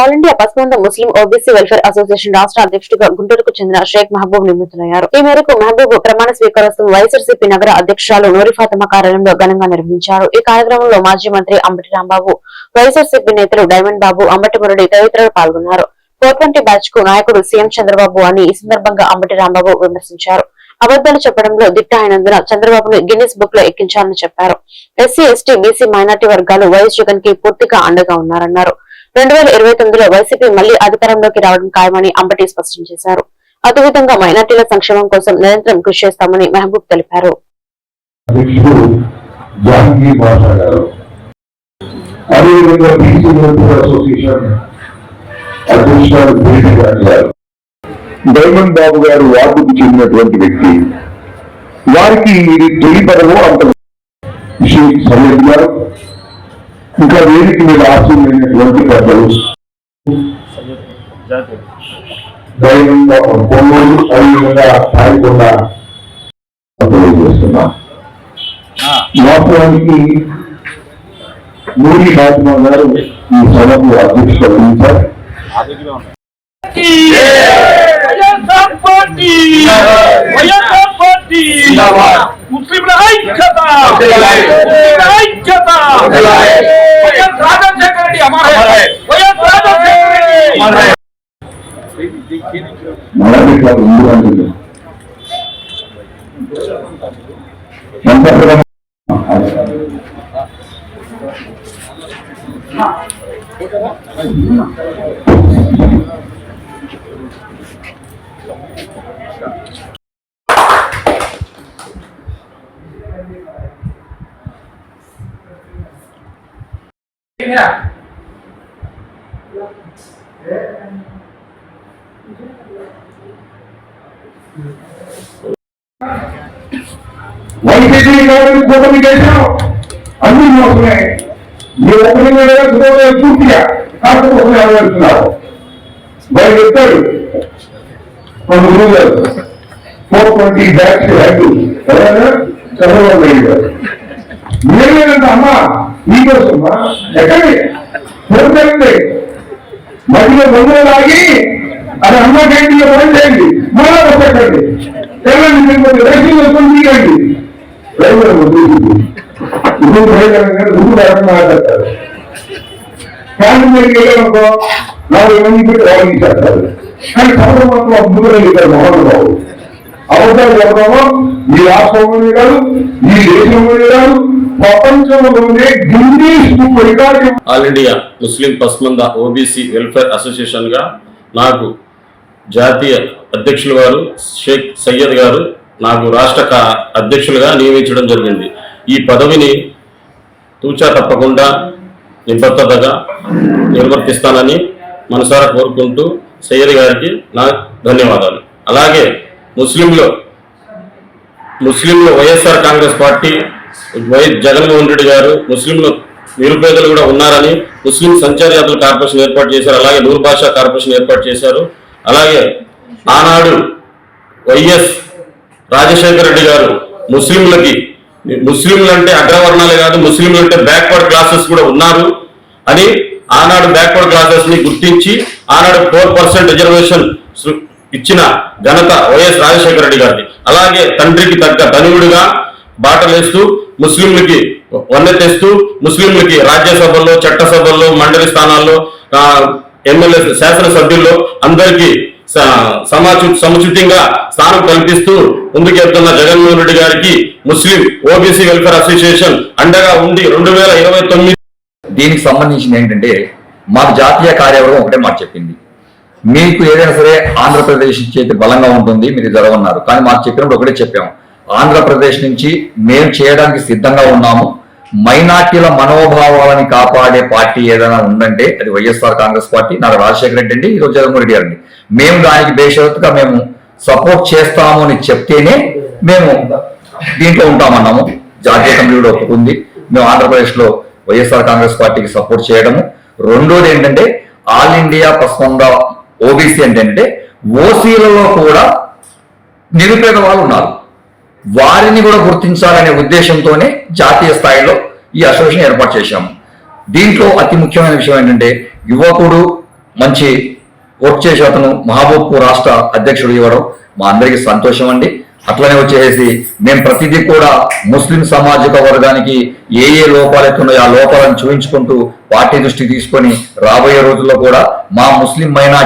All India Pasmanda Muslim OBC welfare association రాష్ట్ర అధ్యక్షుడిగా గుంటూరుకు చెందిన షేక్ మహబూబ్ నియమితులయ్యారు ఈ మేరకు మహబూబ్ ప్రమాణ స్వీకారోత్సవం వైఎస్ఆర్సీపీ నగర అధ్యక్షురాలు నూరిఫాతమ కార్యాలయంలో ఘనంగా నిర్వహించారు. ఈ కార్యక్రమంలో మాజీ మంత్రి అంబటి రాంబాబు వైఎస్ఆర్సీపీ నేతలు డైమండ్ బాబు అంబటి మురళి తదితరులు పాల్గొన్నారు. ఫోర్ ట్వంటీ బ్యాచ్కు నాయకుడు సీఎం చంద్రబాబు అని ఈ సందర్భంగా అంబటి రాంబాబు విమర్శించారు. అబద్దాలు చెప్పడంలో దిట్ట అయినందున చంద్రబాబును గిన్నిస్ బుక్లో ఎక్కించాలని చెప్పారు. ఎస్సీ ఎస్టీ బీసీ మైనార్టీ వర్గాలు వైఎస్ జగన్కి పూర్తిగా అండగా ఉన్నారన్నారు. రెండు వేల ఇరవై తొమ్మిదిలో వైసీపీ మళ్ళీ అధికారంలోకి రావడం ఖాయమని అంబటి స్పష్టం చేశారు. అదేవిధంగా మైనార్టీల సంక్షేమం కోసం నిరంతరం కృషి చేస్తామని మహబూబ్ తెలిపారు. అదేవిధంగా బీసీ వెల్ఫేర్ అసోసియేషన్ గారు డైమండ్ బాబు గారు వార్డుకు చెందినటువంటి వ్యక్తి. వారికి ఇది తొలి పదవు అంత షేక్ సయ్యద్ గారు. ఇంకా వేదిక మీద ఆశీర్వైనటువంటి పెద్దలు. డైమండ్ బాబు కొమ్మూరు అదేవిధంగా సాయికొండ తెలియజేస్తున్నాం వాస్తవానికి నూరి ఫాతిమా గారు ఈ సభకు అధ్యక్షత వహించారు. వైఎస్ఆర్ పార్టీ వైఎస్ఆర్ పార్టీ ముస్లింల ఐక్యత. ముస్లింల ఐక్యత. వైఎస్ రాజశేఖర రెడ్డి అమర్ హై. వైఎస్ రాజశేఖర రెడ్డి మొదటి ఇట్లా ఉంది అంటుంది ఎంత ప్రేమ? వైసీపీ గవర్నమెంట్ కూటమి చేశాం అన్ని మోసమే మీ ఓపెనింగ్ కూడా పూర్తిగా కాకపోతే వెళ్తున్నారు వాళ్ళు చెప్తారు మన గురువు గారు ఫోర్ ట్వంటీ బ్యాక్స్ హెడ్ ఎవరైనా చంద్రబాబు నాయుడు గారు మీరేనంటే అమ్మా మీకోసమ్మా ఎక్కడి చూడండి మధ్యలో మందులు తాగి అది అమ్మ క్యాంటీన్లో పని చేయండి. మళ్ళా పెట్టండి తెల్లండి రైతులు రేషన్ తీయండి రైతులు ఇప్పుడు రైతులు ముందు రకం మాట్లాడతారు క్యాంటీన్ దగ్గరికి వెళ్ళామనుకో నాలుగు మంది పెట్టి చేస్తారు కానీ మాత్రం అద్భుతంగా చెప్పారు మోహన్ బాబు అవసరం ఈ రాష్ట్రంలోనే కాదు ఈ దేశంలోనే కాదు ప్రపంచంలోనే all India Muslim Pasmanda OBC welfare అసోసియేషన్గా నాకు జాతీయ అధ్యక్షులు గారు షేక్ సయ్యద్ గారు నాకు రాష్ట్ర అధ్యక్షులుగా నియమించడం జరిగింది. ఈ పదవిని తూచా తప్పకుండా నిబద్ధతగా నిర్వర్తిస్తానని మనసారా కోరుకుంటూ సయ్యద్ గారికి నా ధన్యవాదాలు. అలాగే ముస్లింలు ముస్లింలు YSR Congress party Y Jaganmohan Reddy గారు ముస్లింలు నిరుపేదలు కూడా ఉన్నారని ముస్లిం సంచార యాత్రల కార్పొరేషన్ ఏర్పాటు చేశారు. అలాగే నూరు భాషా కార్పొరేషన్ ఏర్పాటు చేశారు. అలాగే ఆనాడు వైఎస్ రాజశేఖర రెడ్డి గారు ముస్లింలకి ముస్లింలు అంటే అగ్రవర్ణాలే కాదు ముస్లింలు అంటే బ్యాక్వర్డ్ క్లాసెస్ కూడా ఉన్నారు అని ఆనాడు బ్యాక్వర్డ్ క్లాసెస్ని గుర్తించి ఆనాడు ఫోర్ పర్సెంట్ రిజర్వేషన్ ఇచ్చిన ఘనత వైఎస్ రాజశేఖర రెడ్డి గారిది. అలాగే తండ్రికి తగ్గ ధనువుడిగా బాటలేస్తూ ముస్లింలకి వన్నె తెస్తూ ముస్లింలకి రాజ్యసభల్లో చట్టసభల్లో మండలి స్థానాల్లో ఎమ్మెల్యే శాసనసభ్యుల్లో అందరికీ సమాచు సముచితంగా స్థానం కల్పిస్తూ ముందుకెళ్తున్న జగన్మోహన్ రెడ్డి గారికి ముస్లిం ఓబీసీ వెల్ఫేర్ అసోసియేషన్ అండగా ఉండి రెండు వేల ఇరవై తొమ్మిది దీనికి సంబంధించింది ఏంటంటే మాకు జాతీయ కార్యవర్గం ఒకటే మాట చెప్పింది. మీకు ఏదైనా సరే ఆంధ్రప్రదేశ్ చేతి బలంగా ఉంటుంది మీరు జరగన్నారు కానీ మాకు చెప్పినప్పుడు ఒకటే చెప్పాము. ఆంధ్రప్రదేశ్ నుంచి మేము చేయడానికి సిద్ధంగా ఉన్నాము. మైనార్టీల మనోభావాలని కాపాడే పార్టీ ఏదైనా ఉందంటే అది వైఎస్ఆర్ కాంగ్రెస్ పార్టీ నాకు రాజశేఖర రెడ్డి అండి ఈరోజు జగన్మోహన్ రెడ్డి గారండి మేము దానికి బేషరత్గా మేము సపోర్ట్ చేస్తాము అని చెప్తేనే మేము దీంట్లో ఉంటామన్నాము. జాతీయ కమిటీ కూడా ఒప్పుకుంది మేము ఆంధ్రప్రదేశ్లో వైఎస్ఆర్ కాంగ్రెస్ పార్టీకి సపోర్ట్ చేయడము. రెండోది ఏంటంటే ఆల్ ఇండియా పస్మంద ఓబీసీ అంటే ఓసీలలో కూడా నిరుపేద వాళ్ళు ఉన్నారు. వారిని కూడా గుర్తించాలనే ఉద్దేశంతోనే జాతీయ స్థాయిలో ఈ అసోసియేషన్ ఏర్పాటు చేశాము. దీంట్లో అతి ముఖ్యమైన విషయం ఏంటంటే యువకుడు మంచి వర్క్ చేసే అతను మహబూబ్పూర్ రాష్ట్ర అధ్యక్షుడు ఇవ్వడం మా అందరికీ సంతోషం అండి. అట్లనే వచ్చేసి మేము ప్రతిదీ కూడా ముస్లిం సామాజిక వర్గానికి ఏ ఏ లోపాలు ఎత్తున్నాయో ఆ లోపాలను చూపించుకుంటూ పార్టీ దృష్టికి తీసుకొని రాబోయే రోజుల్లో కూడా మా ముస్లిం మైనార్టీ